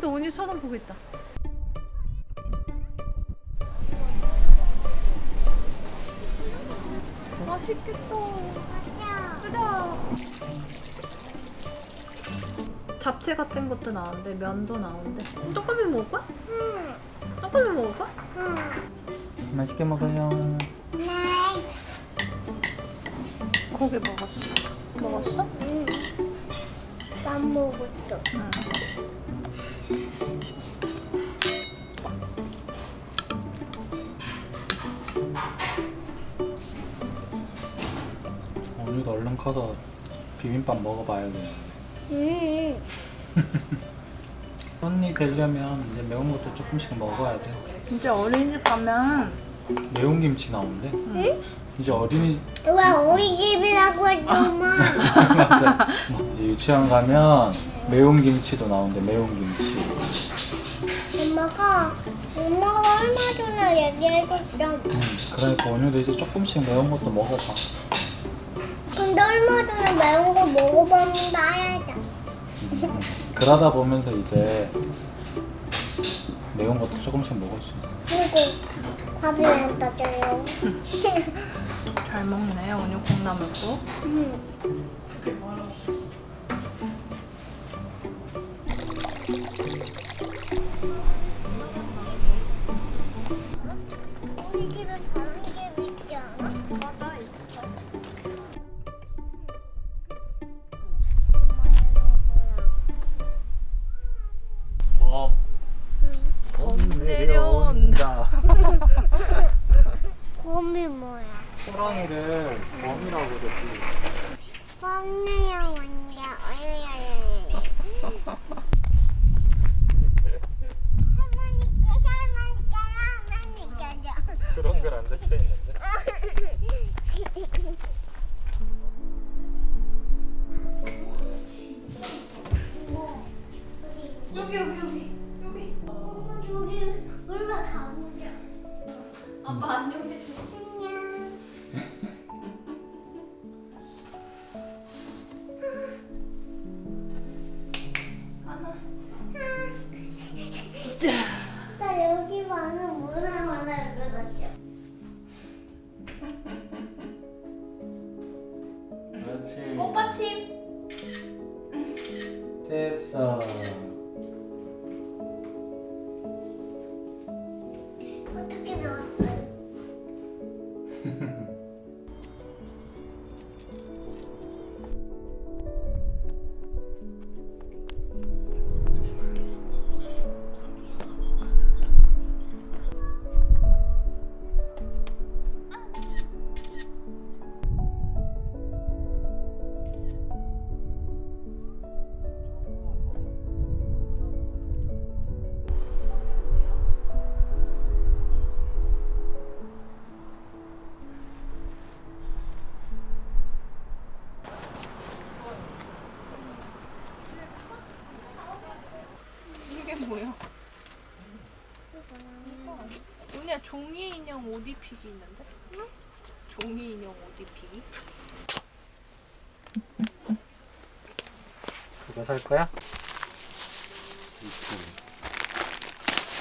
고양이도 온유 쳐다보고 있다. 맛있겠다. 가자. 잡채 같은 것도 나오는데 면도 나오는데 떡갈비 먹을 거야? 응. 떡갈비 먹을 거야? 맛있게 먹어요. 고기 먹었어. 먹었어? 안 먹었어. 오늘도 얼른 커서 비빔밥 먹어봐야 돼. 응. 언니 되려면 이제 매운 것도 조금씩 먹어야 돼. 진짜 어린이집 가면 매운 김치 나오는데. 이제 어린이 왜 우리 집이라고 했지, 엄마? 맞아. 이제 유치원 가면 매운 김치도 나오는데 매운 김치. 엄마가, 엄마가 얼마 전에 얘기해줬어. 음, 그러니까 오늘도 이제 조금씩 매운 것도 먹어봐. 근데 얼마 전에 매운 거 먹어봤는데 알았다. 음, 그러다 보면서 이제 매운 것도 조금씩 먹을 수 있어. 그리고 밥이 안 떠져요. 잘 먹네. 온유 콩나물국. 응. 어떻게 나왔어요? 뭐야? 은희야 종이 인형 옷 입히기 있는데? 종이 인형 옷 입히기? 그거 살 거야?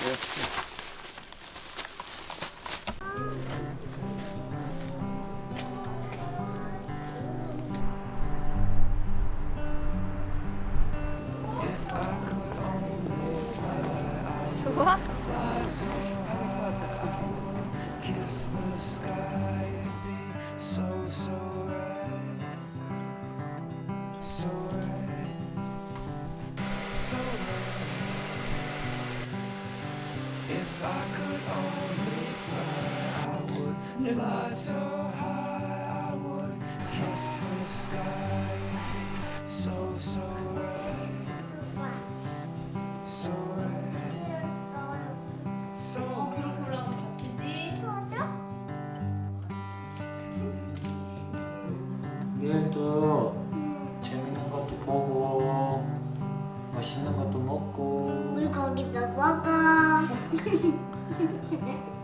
좋아? 일도 재밌는 것도 보고 맛있는 것도 먹고.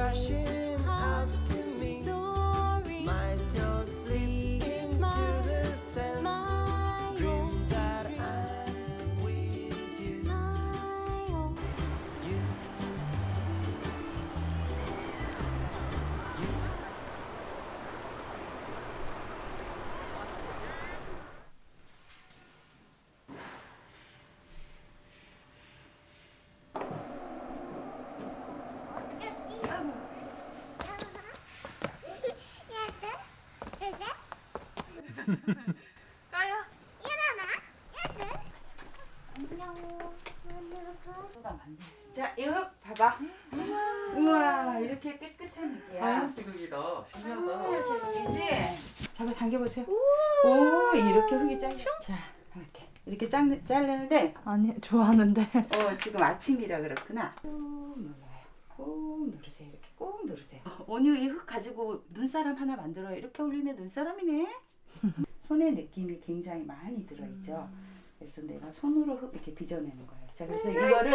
crashing 까야 자, 이거 봐봐. 우와, 이렇게 깨끗한 흙이야. 하얀색 흙이다 신기하다 하얀색 흙이지? 잡아 당겨보세요. 오, 이렇게 흙이 잘려. 자, 이렇게. 이렇게 짝, 자르는데, 아니 좋아하는데 어, 지금 아침이라 그렇구나. 꾹 눌러요. 꾹 누르세요. 이렇게 꾹 누르세요. 온유 이 흙 가지고 눈사람 하나 만들어요. 이렇게 올리면 눈사람이네. 손의 느낌이 굉장히 많이 들어있죠. 그래서 내가 손으로 흙 이렇게 빚어내는 거예요. 자, 그래서 이거를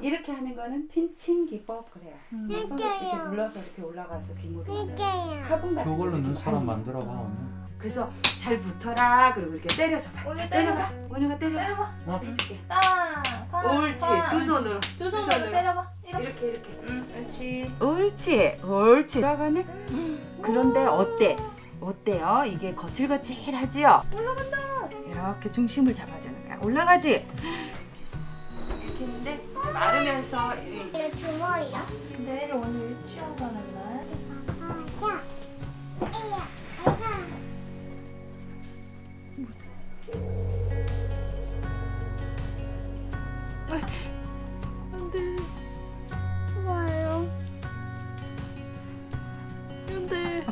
이렇게 하는 거는 핀칭 기법 그래요. 손으로 이렇게 눌러서 이렇게 올라가서 만들어요. 화분 같은 저걸로 거 이렇게 눈사람 많이 만들어 봐 오늘. 그래서 잘 붙어라. 그리고 이렇게 때려줘봐. 자, 때려봐. 원유가 때려봐. 어? 해줄게. 아, 옳지. 두 손으로. 두 손으로 손으로. 때려봐. 이렇게. 이렇게 응 옳지. 옳지. 옳지. 올라가네 그런데 어때 어때요? 이게 거칠거칠하지요? 올라간다! 이렇게 중심을 잡아주는 거야. 올라가지? 이렇게 했는데 이제 마르면서 이- 이거 주머니야? 내일 오늘 유치원 가는 날. 야, 애야, 애가. 안돼. 안돼.